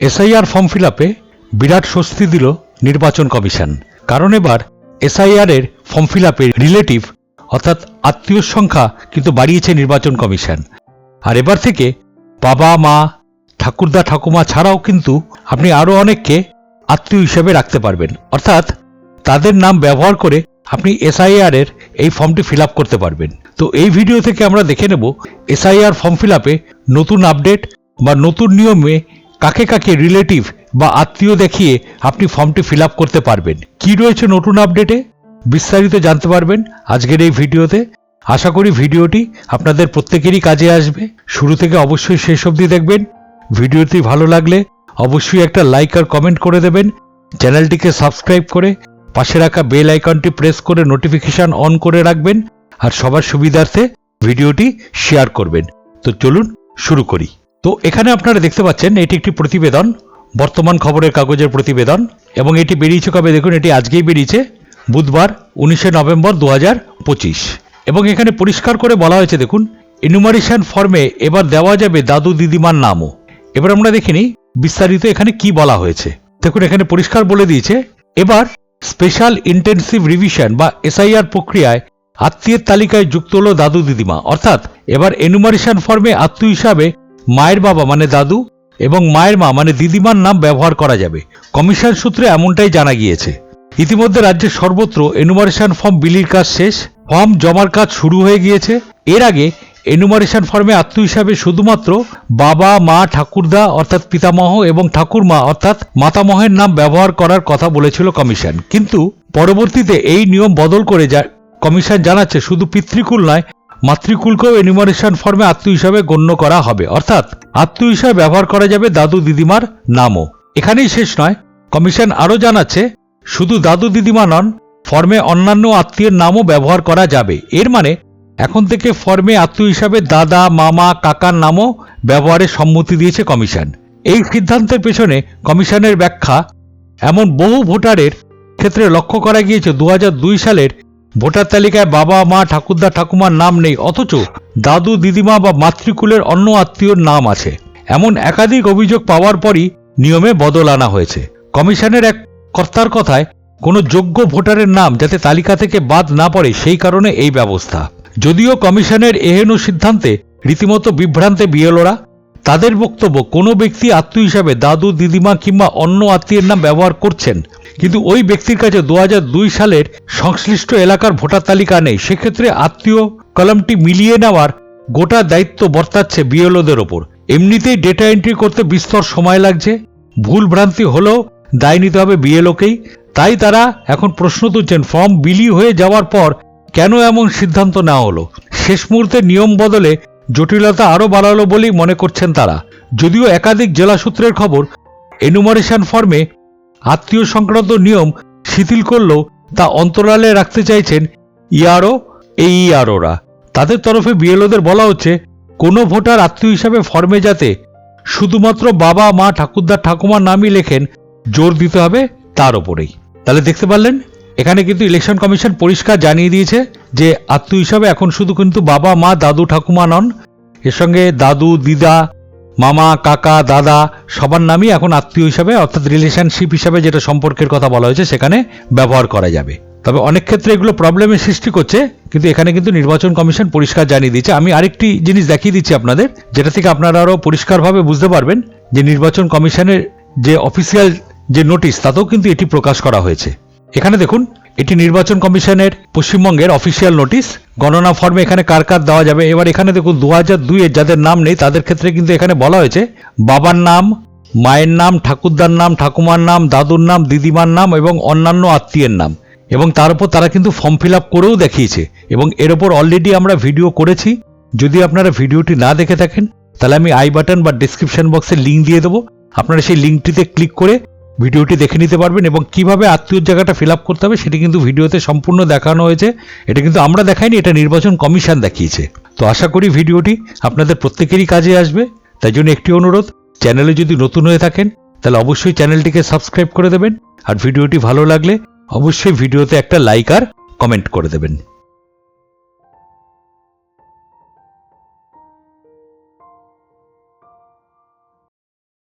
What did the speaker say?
SIR form fill আপে বিরাট স্বস্তি দিল নির্বাচন কমিশন। কারণ এবার এসআইআর এর ফর্ম ফিল আপের রিলেটিভ, অর্থাৎ আত্মীয় সংখ্যা কিন্তু বাড়িয়েছে নির্বাচন কমিশন। আর এবার থেকে বাবা, মা, ঠাকুরদা, ঠাকুমা ছাড়াও কিন্তু আপনি আরও অনেককে আত্মীয় হিসেবে রাখতে পারবেন। অর্থাৎ তাদের নাম ব্যবহার করে আপনি এসআইআর এর এই ফর্মটি ফিল আপ করতে পারবেন। তো এই ভিডিও থেকে আমরা দেখে নেব এসআইআর ফর্ম ফিল আপে নতুন আপডেট বা নতুন নিয়মে কাকে কাকে রিলেটিভ বা আত্মীয় দেখিয়ে আপনি ফর্মটি ফিল করতে পারবেন। কি রয়েছে নতুন আপডেটে বিস্তারিত জানতে পারবেন আজকের এই ভিডিওতে। আশা করি ভিডিওটি আপনাদের প্রত্যেকেরই কাজে আসবে। শুরু থেকে অবশ্যই শেষ অবধি দেখবেন। ভিডিওটি ভালো লাগলে অবশ্যই একটা লাইক আর কমেন্ট করে দেবেন। চ্যানেলটিকে সাবস্ক্রাইব করে পাশে রাখা বেল আইকনটি প্রেস করে নোটিফিকেশন অন করে রাখবেন। আর সবার সুবিধার্থে ভিডিওটি শেয়ার করবেন। তো চলুন শুরু করি। তো এখানে আপনারা দেখতে পাচ্ছেন, এটি একটি প্রতিবেদন, বর্তমান খবরের কাগজের প্রতিবেদন, এবং এটি বেরিয়েছে কবে? দেখুন, এটি আজকেই বেরিয়েছে, বুধবার, উনিশে নভেম্বর দু হাজার পঁচিশ। এবং এখানে পরিষ্কার করে বলা হয়েছে, দেখুন এনুমারেশন ফর্মে এবার দেওয়া যাবে দাদু দিদিমার নামও। এবার আমরা দেখিনি বিস্তারিত এখানে কি বলা হয়েছে। দেখুন, এখানে পরিষ্কার বলে দিয়েছে, এবার স্পেশাল ইন্টেনসিভ রিভিশন বা এসআইআর প্রক্রিয়ায় আত্মীয়ের তালিকায় যুক্ত হলো দাদু দিদিমা। অর্থাৎ, এবার এনুমারেশন ফর্মে আত্মীয় হিসাবে মায়ের বাবা মানে দাদু এবং মায়ের মা মানে দিদিমার নাম ব্যবহার করা যাবে। কমিশন সূত্রে এমনটাই জানা গিয়েছে। ইতিমধ্যে রাজ্যের সর্বত্র এনুমারেশন ফর্ম বিলির কাজ শেষ ফর্ম জমার কাজ শুরু হয়ে গিয়েছে। এর আগে এনুমারেশন ফর্মে আত্মীয় হিসাবে শুধুমাত্র বাবা, মা, ঠাকুরদা অর্থাৎ পিতামহ এবং ঠাকুরমা অর্থাৎ মাতামহের নাম ব্যবহার করার কথা বলেছিল কমিশন। কিন্তু পরবর্তীতে এই নিয়ম বদল করে যা কমিশন জানাচ্ছে, শুধু পিতৃকুল নয় মাতৃকুলকেও এনিমারেশন ফর্মে আত্মীয় হিসাবে গণ্য করা হবে। অর্থাৎ আত্মীয় হিসাবে ব্যবহার করা যাবে দাদু দিদিমার নামও। এখানেই শেষ নয়। কমিশন আরও জানাচ্ছে, শুধু দাদু দিদিমা নন ফর্মে অন্যান্য আত্মীয়ের নামও ব্যবহার করা যাবে। এর মানে এখন থেকে ফর্মে আত্মীয় হিসাবে দাদা, মামা, কাকার নামও ব্যবহারের সম্মতি দিয়েছে কমিশন। এই সিদ্ধান্তের পেছনে কমিশনের ব্যাখ্যা এমন বহু ভোটারের ক্ষেত্রে লক্ষ্য করা গিয়েছে, দু হাজার দুই সালের ভোটার তালিকায় বাবা, মা, ঠাকুরদা, ঠাকুমার নাম নেই, অথচ দাদু, দিদিমা বা মাতৃকুলের অন্য আত্মীয়র নাম আছে। এমন একাধিক অভিযোগ পাওয়ার পরই নিয়মে বদল আনা হয়েছে। কমিশনের এক কর্তার কথায়, কোনো যোগ্য ভোটারের নাম যাতে তালিকা থেকে বাদ না পড়ে সেই কারণে এই ব্যবস্থা। যদিও কমিশনের এহেন সিদ্ধান্তে রীতিমতো বিভ্রান্তে বিয়েলোরা তাদের বক্তব্য কোনো ব্যক্তি আত্মীয় হিসাবে দাদু, দিদিমা কিংবা অন্য আত্মীয়ের নাম ব্যবহার করছেন কিন্তু ওই ব্যক্তির কাছে দু সালের সংশ্লিষ্ট এলাকার ভোটার তালিকা নেই। সেক্ষেত্রে আত্মীয় কলমটি মিলিয়ে নেওয়ার গোটা দায়িত্ব বর্তাচ্ছে বিএলওদের ওপর। এমনিতেই ডেটা এন্ট্রি করতে বিস্তর সময় লাগছে। ভুল ভ্রান্তি হলেও দায় নিতে হবে বিএলওকেই। তাই তারা এখন প্রশ্ন তুলছেন, ফর্ম বিলি হয়ে যাওয়ার পর কেন এমন সিদ্ধান্ত নেওয়া হলো? শেষ মুহূর্তে নিয়ম বদলে জটিলতা আরও বাড়ালো বলেই মনে করছেন তারা। যদিও একাধিক জেলা সূত্রের খবর এনুমারেশন ফর্মে আত্মীয় সংক্রান্ত নিয়ম শিথিল করলেও তা অন্তরালে রাখতে চাইছেন ইআরও এই ইআরওরা তাদের তরফে বিএলওদের বলা হচ্ছে, কোনো ভোটার আত্মীয় হিসাবে ফর্মে যাতে শুধুমাত্র বাবা, মা ঠাকুরদার ঠাকুমার নামই লেখেন, জোর দিতে হবে তার ওপরেই। তাহলে দেখতে পারলেন, এখানে কিন্তু ইলেকশন কমিশন পরিষ্কার জানিয়ে দিয়েছে যে, আত্মীয় হিসাবে এখন শুধু কিন্তু বাবা, মা, দাদু, ঠাকুমা নন, এর সঙ্গে দাদু, দিদা মামা, কাকা, দাদা, সবার নামই এখন আত্মীয় হিসাবে, অর্থাৎ রিলেশনশিপ হিসাবে যেটা সম্পর্কের কথা বলা হয়েছে, সেখানে ব্যবহার করা যাবে। তবে অনেক ক্ষেত্রে এগুলো প্রবলেমের সৃষ্টি করছে, কিন্তু এখানে কিন্তু নির্বাচন কমিশন পরিষ্কার জানিয়ে দিচ্ছে আমি আরেকটি জিনিস দেখিয়ে দিচ্ছি আপনাদের, যেটা থেকে আপনারা আরও পরিষ্কারভাবে বুঝতে পারবেন, যে নির্বাচন কমিশনের যে অফিসিয়াল যে নোটিশ তাতেও কিন্তু এটি প্রকাশ করা হয়েছে। এখানে দেখুন এটি নির্বাচন কমিশনের পশ্চিমবঙ্গের অফিসিয়াল নোটিশ গণনা ফর্মে এখানে কার কার দেওয়া যাবে? এবার এখানে দেখুন দু হাজার দুইয়ের যাদের নাম নেই, তাদের ক্ষেত্রে কিন্তু এখানে বলা হয়েছে, বাবার নাম, মায়ের নাম, ঠাকুরদার নাম, ঠাকুমার নাম, দাদুর নাম, দিদিমার নাম এবং অন্যান্য আত্মীয়ের নাম। এবং তার উপর তারা কিন্তু ফর্ম ফিল আপ করেও দেখিয়েছে। এবং এর ওপর অলরেডি আমরা ভিডিও করেছি। যদি আপনারা ভিডিওটি না দেখে থাকেন, তাহলে আমি আই বাটন বা ডিসক্রিপশন বক্সে লিঙ্ক দিয়ে দেবো। আপনারা সেই লিঙ্কটিতে ক্লিক করে ভিডিওটি দেখে নিতে পারবেন এবং কীভাবে আত্মীয় জায়গাটা ফিল আপ করতে হবে সেটি কিন্তু ভিডিওতে সম্পূর্ণ দেখানো হয়েছে। এটা কিন্তু আমরা দেখাইনি, এটা নির্বাচন কমিশন দেখিয়েছে। তো আশা করি ভিডিওটি আপনাদের প্রত্যেকেরই কাজে আসবে। তাই জন্য একটি অনুরোধ, চ্যানেলে যদি নতুন হয়ে থাকেন, তাহলে অবশ্যই চ্যানেলটিকে সাবস্ক্রাইব করে দেবেন। আর ভিডিওটি ভালো লাগলে অবশ্যই ভিডিওতে একটা লাইক আর কমেন্ট করে দেবেন।